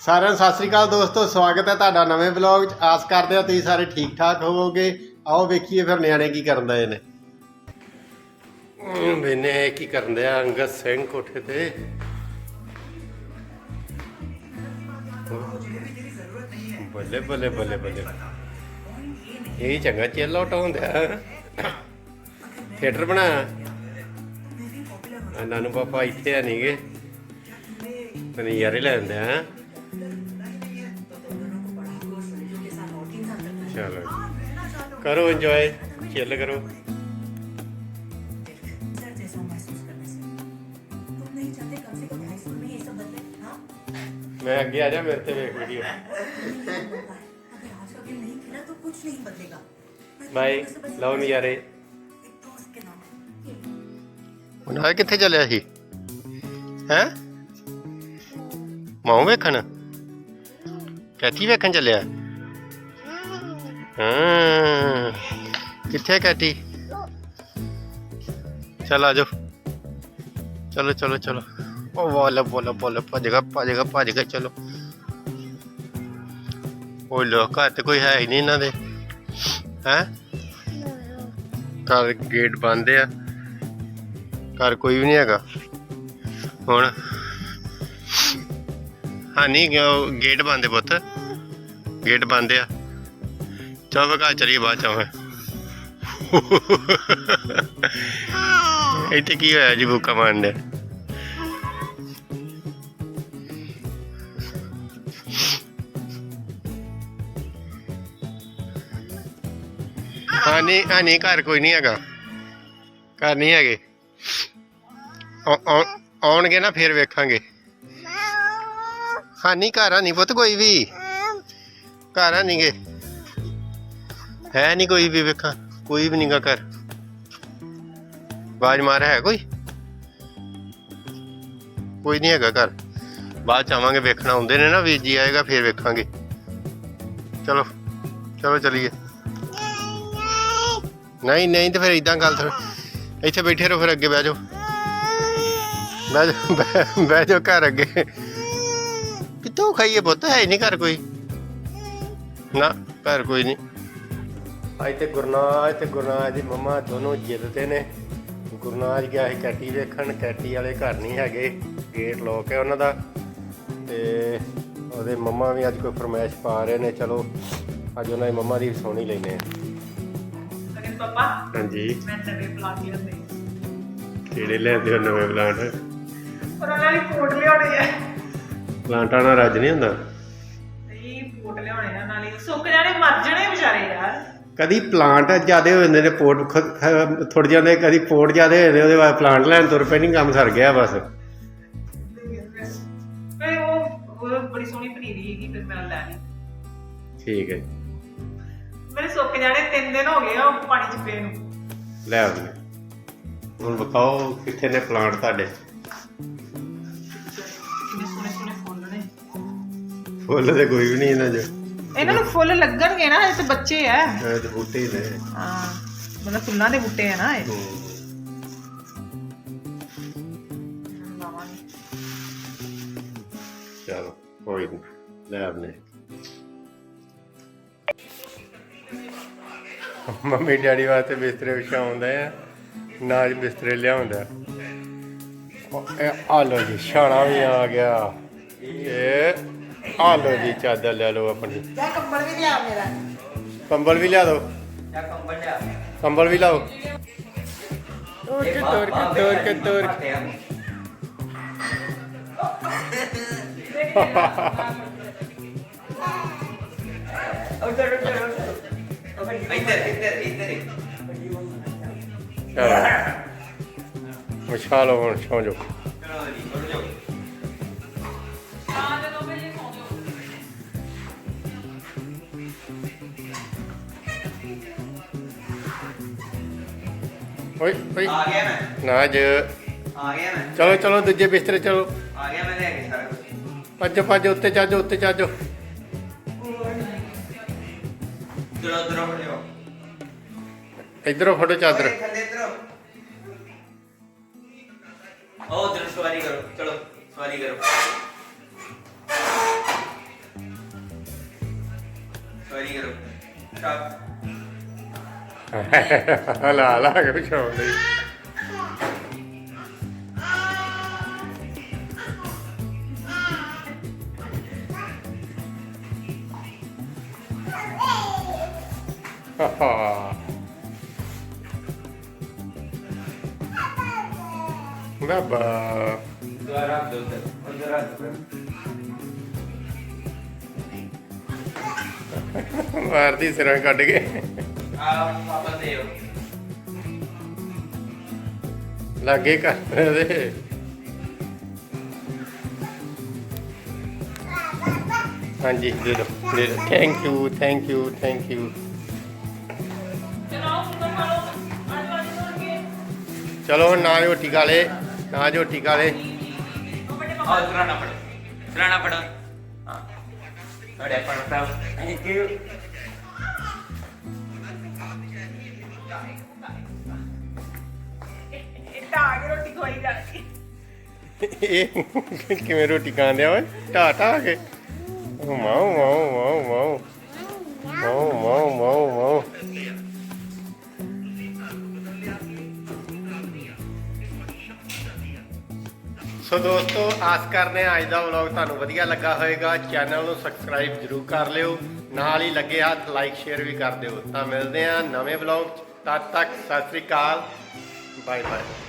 ਸਾਰਿਆਂ ਨੂੰ ਸਤਿ ਸ੍ਰੀ ਅਕਾਲ ਦੋਸਤੋ, ਸਵਾਗਤ ਹੈ ਤੁਹਾਡਾ ਨਵੇਂ ਵਲੌਗ 'ਚ। ਆਸ ਕਰਦੇ ਹਾਂ ਤੁਸੀਂ ਸਾਰੇ ਠੀਕ ਠਾਕ ਹੋਵੋਗੇ। ਆਓ ਵੇਖੀਏ ਫਿਰ ਨਿਆਣੇ ਕੀ ਕਰਨ ਦੇ ਨੇ। ਮੈਨੇ ਕੀ ਕਰਨ ਦੇ ਆ, ਅੰਗਦ ਸਿੰਘ ਕੋਠੇ ਤੇ। ਬੱਲੇ ਬੱਲੇ ਬੱਲੇ ਬੱਲੇ। ਇਹ ਚੰਗਾ ਚਿੱਲ ਆਊਟ ਹੁੰਦਾ ਥੀਏਟਰ ਬਣਾਇਆ। ਇਹਨਾਂ ਪਾਪਾ ਇੱਥੇ ਆ ਨਹੀਂਗੇ ਤੇ ਨਜ਼ਾਰੇ ਲੈਂਦੇ ਆ। ਚਲੋ ਜੀ। ਕਰੋ ਇੰਜੋਏ ਚਿੱਲ ਕਰੋ सर जैसा महसूस करने से तुम नहीं चाहते कम से कम हाई स्कूल में ये सब बदले हाँ ਮੈਂ ਅੱਗੇ ਆ ਜਾ ਮੇਰੇ ਤੇ ਵੇਖ ਵੀਡੀਓ अगर आज का गेम नहीं खेला तो कुछ नहीं बदलेगा मैं ਬਾਈ तुम्हें बस- ਲਓ ਨਜ਼ਾਰੇ एक दोस्त के नाते ਹੁਣ ਆ ਕਿੱਥੇ ਚੱਲਿਆ ਸੀ ਹੈ ਮਾਉ ਵੇਖਣ ਕੈਟੀ ਵੇਖਣ ਚੱਲਿਆ ਹਾਂ ਕਿੱਥੇ ਕੈਤੀ ਚੱਲ ਆ ਜਾਓ ਚਲੋ ਚਲੋ ਚਲੋ ਉਹ ਵਾਲਾ ਬੋਲਾ ਬੋਲਾ ਭੱਜੇਗਾ ਭੱਜੇਗਾ ਭੱਜੇਗਾ ਚਲੋ ਉਹ ਲੋਕ ਘਰ ਤੇ ਕੋਈ ਹੈ ਹੀ ਨਹੀਂ ਇਹਨਾਂ ਦੇ ਹੈ ਘਰ ਗੇਟ ਬੰਦ ਆ ਘਰ ਕੋਈ ਵੀ ਨਹੀਂ ਹੈਗਾ ਹੁਣ ਹਾਂ, ਨਹੀਂ ਗ- ਗੇਟ ਬੰਦ ਹੈ ਪੁੱਤ। ਗੇਟ ਬੰਦ ਆ। ਚਲੋ ਘਰ ਚਲੀਏ ਬਾਅਦ ਚ ਆਵਾਂ ਇੱਥੇ ਕੀ ਹੋਇਆ ਜੀ ਬੁੱਕਾ ਮਾਰਨ ਦੇ? ਹਾਂ, ਨਹੀਂ ਘਰ ਕੋਈ ਨਹੀਂ ਹੈਗਾ। ਘਰ ਨਹੀਂ ਹੈਗੇ। ਆਉਣਗੇ ਨਾ, ਫਿਰ ਵੇਖਾਂਗੇ। ਹਾਂ ਨਹੀਂ ਘਰ ਆ ਨਹੀਂ ਪੁੱਤ ਕੋਈ ਵੀ। ਘਰ ਆ ਨਹੀਂਗੇ ਹੈ ਨਹੀਂ ਕੋਈ ਵੀ ਵੇਖਾਂ, ਕੋਈ ਵੀ ਨਹੀਂਗਾ ਘਰ। ਬਾਜ ਮਾਰ ਹੈ ਕੋਈ? ਕੋਈ ਨਹੀਂ ਹੈਗਾ ਘਰ। ਬਾਅਦ ਚ ਆਵਾਂਗੇ, ਵੇਖਣਾ ਹੁੰਦੇ ਨੇ ਨਾ ਵੀਰ ਜੀ ਆਏਗਾ, ਫਿਰ ਵੇਖਾਂਗੇ। ਚਲੋ ਚਲੋ ਚਲੀਏ। ਨਹੀਂ ਨਹੀਂ ਤੇ ਫਿਰ ਇਦਾਂ ਗੱਲ ਥੋੜ੍ਹੀ- ਇੱਥੇ ਬੈਠੇ ਰਹੋ, ਫਿਰ ਅੱਗੇ ਬਹਿ ਜਾਓ ਬਹਿ ਜਾਓ, ਬਹਿ- ਜਾਓ ਘਰ ਅੱਗੇ। ਖਾਈਏ ਪੁੱਤ ਹੈ ਹੀ ਨਹੀਂ ਘਰ ਕੋਈ? ਨਾ ਘਰ ਕੋਈ ਨਹੀਂ। ਅੱਜ ਤੇ ਗੁਰਨਾਜ ਤੇ ਗੁਰਨਾਜ ਦੀ ਮੰਮਾ ਦੋਨੋਂ ਜਿੱਦ ਤੇ ਨੇ। ਗੁਰਨਾਜ ਗਿਆ ਸੀ ਕੈਟੀ ਵੇਖਣ ਕੈਟੀ ਵਾਲੇ ਘਰ ਨਹੀਂ ਹੈਗੇ ਗੇਟ ਲੋਕ ਹੈ ਉਹਨਾਂ ਦਾ। ਤੇ ਉਹਦੇ ਮੰਮਾ ਵੀ ਅੱਜ ਕੋਈ ਫਰਮਾਇਸ਼ ਪਾ ਰਹੇ ਨੇ ਚਲੋ ਅੱਜ ਉਹਨਾਂ ਦੀ ਮੰਮਾ ਦੀ ਸੋਣੀ ਲੈਨੇ ਆ ਅਗੇ ਪਾਪਾ ਹਾਂਜੀ। ਮੈਂ ਨਵੇਂ ਪਲਾਟ ਲਿਆਂਦੇ ਕਿਹੜੇ ਲੈਂਦੇ ਹੋ ਨਵੇਂ ਪਲਾਂਟ? ਪਰ ਉਹਨਾਂ ਲਈ ਕੋਟ ਲਿਆਉਣੇ ਆ। ਪਲਾਂਟਾਂ ਨਾਲ ਰੱਜ ਨਹੀਂ ਹੁੰਦਾ। ਇਹ ਕੋਟ ਲਿਆਉਣੇ ਆ ਨਾਲੇ ਸੁੱਕ ਜਾਣੇ ਮਰ ਜਾਣੇ ਵਿਚਾਰੇ ਯਾਰ। ਕਦੀ ਪਲਾਂਟ ਜ਼ਿਆਦੇ ਹੋ ਜਾਂਦੇ ਨੇ ਪੋਟ ਥੋੜ ਜਾਂਦੇ ਕਦੀ ਪੋਟ ਜ਼ਿਆਦੇ ਹੋ ਜਾਂਦੇ ਉਹਦੇ ਬਾਅਦ ਪਲਾਂਟ ਲੈਣ ਤੁਰ ਪਏ ਨਹੀਂ ਕੰਮ ਸਰ ਗਿਆ ਬਸ। ਮੈਂ ਉਹ ਉਹ ਬੜੀ ਸੋਹਣੀ ਪਨੀਰੀ ਹੈਗੀ ਫਿਰ ਮੈਂ ਲੈ ਲਈ। ਠੀਕ ਹੈ ਮੇਰੇ ਸੁੱਕ ਜਾਣੇ ਤਿੰਨ ਦਿਨ ਹੋ ਗਏ ਆ ਪਾਣੀ ਚ ਪਏ ਨੂੰ। ਲੈ ਆਉਂਦੇ ਹੁਣ ਬਤਾਓ ਕਿੱਥੇ ਨੇ ਪਲਾਂਟ ਤੁਹਾਡੇ। ਫੁੱਲ ਤੇ ਕੋਈ ਵੀ ਨਹੀਂ ਇਹਨਾਂ 'ਚ। ਇਹਨਾਂ ਨੂੰ ਫੁੱਲ ਲੱਗਣਗੇ ਨਾ ਇਹ ਤੇ ਬੱਚੇ ਆ। ਇਹ ਤੇ ਬੂਟੇ ਹੀ ਨੇ। ਹਾਂ ਮਤਲਬ ਫੁੱਲਾਂ ਦੇ ਬੂਟੇ ਆ ਨਾ ਇਹ। ਹੂੰ। ਲਾਵਾਂਗੇ ਚਲੋ ਕੋਈ ਨਹੀਂ ਲੈ ਆਉਂਦੇ। ਮੰਮੀ ਡੈਡੀ ਵਾਸਤੇ ਬਿਸਤਰੇ ਵਿਛਾਉਂਦਾ ਆ ਨਾਜ ਬਿਸਤਰੇ ਲਿਆਉਂਦਾ। ਉਹ ਇਹ ਆ ਲੋ ਜੀ ਛਾਣਾ ਵੀ ਆ ਗਿਆ। ਇਹ ਆ ਲੋ ਜੀ ਚਾਦਰ ਲੈ ਲਓ ਆਪਣੀ। ਜਾ ਕੰਬਲ ਵੀ ਲਿਆ ਮੇਰਾ। ਕੰਬਲ ਵੀ ਲਿਆ ਦਿਓ ਜਾਂ ਕੰਬਲ ਲਿਆ। ਕੰਬਲ ਵੀ ਲਾਓ। ਤੋਰ ਕੇ ਤੋਰ ਕੇ ਤੋਰ ਕੇ ਤੋਰ ਕੇ। ਉਧਰ ਉਧਰ ਇੱਧਰ ਇੱਧਰ ਇੱਧਰ। ਹੀ। ਚਲੋ ਲਓ ਹੁਣ ਸੌਂ ਜਾਓ। ਚਲੋ ਜੀ ਉੱਠ ਜਾਓ। ਓਏ ਓਏ। ਆ ਗਿਆ ਮੈਂ। ਨਾਜ ਆ ਗਿਆ ਮੈਂ। ਚਲੋ ਚਲੋ ਦੂਜੇ ਬਿਸਤਰੇ ਚਲੋ। ਆ ਗਿਆ ਮੈਂ ਲੈ ਕੇ ਸਾਰਾ ਕੁਝ ਭੱਜੋ ਭੱਜੋ ਉੱਤੇ ਚਾਜੋ ਉੱਤੇ ਚਾਜੋ। ਉਧਰ ਉੱਠ ਜਾਓ ਇਧਰੋਂ ਫੜੋ ਚਾਦਰ। ਓਏ, ਥੱਲੇ ਉਤਰੋ ਉਹ ਉਧਰ ਸਵਾਰੀ ਕਰੋ। ਚਲੋ ਸਵਾਰੀ ਕਰੋ। ਸੌਰੀ ਕਰੋ। ਸਟਾਪ। ਲਾ ਲਾ ਕੇ ਵਿਖਾਉਂਦੇ Baba. Duara Abdul. Duara Abdul. ਮਾਰਦੀ ਸਿਰਾਂ ਕੱਢ ਕੇ ਲਾਗੇ ਕਰ ਦੇ। ਹਾਂਜੀ ਦੇ ਦੋ ਦੇ thank you thank you thank you ਚਲੋ ਨਾ ਰੋਟੀ ਖਾ ਲੈ ਨਾ ਰੋਟੀ ਖਾ ਲੈ। ਆਹ ਚਲਾਣਾ ਪੜੋ ਚਲਾਣਾ ਪੜੋ ਹਾਂ। ਅੜੇ ਪੜਤਾ ਥੈਂਕ ਯੂ ਇਹ ਕਿਵੇਂ ਰੋਟੀ ਖਾਂਦੇ ਆ ਓਏ? ਢਾ ਢਾ ਕੇ। ਮਾਉ ਮਾਉ ਮਾਉ ਮਾਉ। ਮਾਉ ਮਾਉ ਮਾਉ ਮਾਉ। ਸੋ ਦੋਸਤੋ, ਆਸ ਕਰਦੇ ਹਾਂ ਅੱਜ ਦਾ ਵਲੌਗ ਤੁਹਾਨੂੰ ਵਧੀਆ ਲੱਗਾ ਹੋਵੇਗਾ। ਚੈਨਲ ਨੂੰ ਸਬਸਕ੍ਰਾਈਬ ਜਰੂਰ ਕਰ ਲਿਓ। ਨਾਲ ਹੀ ਲੱਗੇ ਹੱਥ ਲਾਈਕ ਸ਼ੇਅਰ ਵੀ ਕਰ ਦਿਓ। ਤਾਂ ਮਿਲਦੇ ਹਾਂ ਨਵੇਂ ਵਲੌਗ 'ਚ। ਤਦ ਤੱਕ ਸਤਿ ਸ੍ਰੀ ਅਕਾਲ। Bye bye